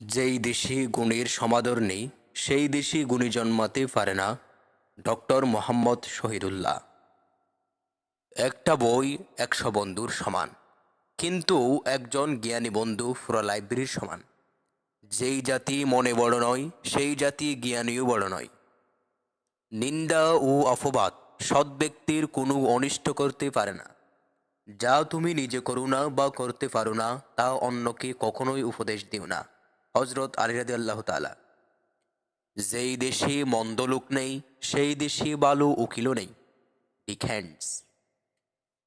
যেই দেশে গুণের সমাদর নেই, সেই দেশে গুণী জন্মাতে পারে না ডক্টর মোহাম্মদ শহীদুল্লাহ। একটা বই একশো বন্ধুর সমান, কিন্তু একজন জ্ঞানী বন্ধু পুরো লাইব্রেরির সমান। যেই জাতি মনে বড় নয়, সেই জাতি জ্ঞানীও বড় নয়। নিন্দা ও অপবাদ সৎ ব্যক্তির কোনো অনিষ্ট করতে পারে না। যা তুমি নিজে করো না বা করতে পারো না, তা অন্যকে কখনোই উপদেশ দিও না। হজরত আলিরাদি আল্লাহ তালা যেই দেশে মন্দ লোক নেই, সেই দেশে ভালো উকিলও নেই। ডিখ্যান্ডস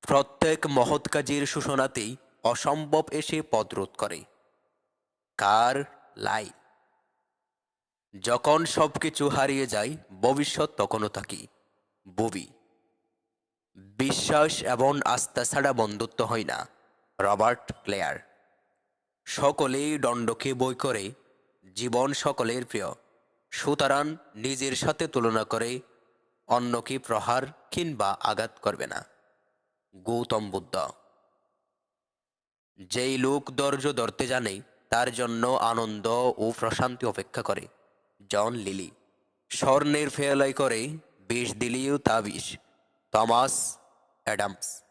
প্রত্যেক মহৎ কাজের সূচনাতেই অসম্ভব এসে পদরোধ করে। কার? লাই। যখন সব কিছু হারিয়ে যায়, ভবিষ্যৎ তখনও থাকি। ববি। বিশ্বাস এবং আস্থা ছাড়া বন্ধুত্ব হয় না। Robert Claire. সকলেই দণ্ডকে বই করে, জীবন সকলের প্রিয়। সুতরাং নিজের সাথে তুলনা করে অন্যকে প্রহার কিংবা আঘাত করবে না। গৌতম বুদ্ধ। যেই লোক ধৈর্য ধরতে জানে, তার জন্য আনন্দ ও প্রশান্তি অপেক্ষা করে। John Lily. স্বর্ণের ফেয়ালাই করে বিষ দিলেও তা বিষ। Thomas Adams.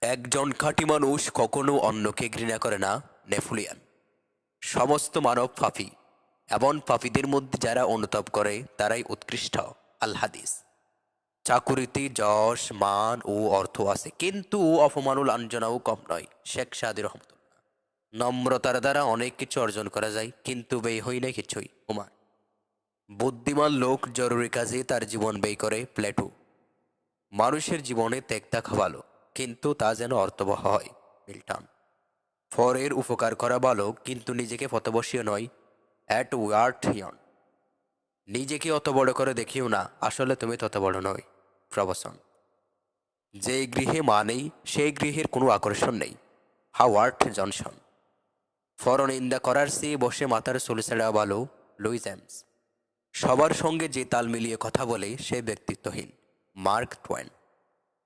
একজন খাঁটি মানুষ কখনো অন্যকে ঘৃণা করে না। নেফুলিয়ান। সমস্ত মানব পাপি, এমন পাপীদের মধ্যে যারা অনুতাপ করে, তারাই উৎকৃষ্ট। আল হাদিস চাকুরিতে যশ, মান ও অর্থ আছে, কিন্তু অপমানুল আঞ্জনাও কম নয়, শেখ সাদি রহমতুল্লাহ। নম্রতার দ্বারা অনেক কিছু অর্জন করা যায়, কিন্তু ব্যয় হই না কিছুই। উমার। বুদ্ধিমান লোক জরুরি কাজে তার জীবন ব্যয় করে, প্লেটু। মানুষের জীবনে ত্যাগ থাকা ভালো, কিন্তু তা যেন অর্থবহ হয়, মিল্টন। ফরের উপকার করা ভালো, কিন্তু নিজেকে ফতবসীয় নয়। অ্যাট ওয়ার্ট হিয়ন নিজেকে অত বড় করে দেখিও না, আসলে তুমি তত বড় নয়। প্রবসন যে গৃহে মা নেই, সেই গৃহের কোনো আকর্ষণ নেই। Howard Johnson. ফর ফরনিন্দা করার চেয়ে বসে মাথার চুল ছেড়া ভালো লুইস সবার সঙ্গে যে তাল মিলিয়ে কথা বলে, সে ব্যক্তিত্বহীন। Mark two one.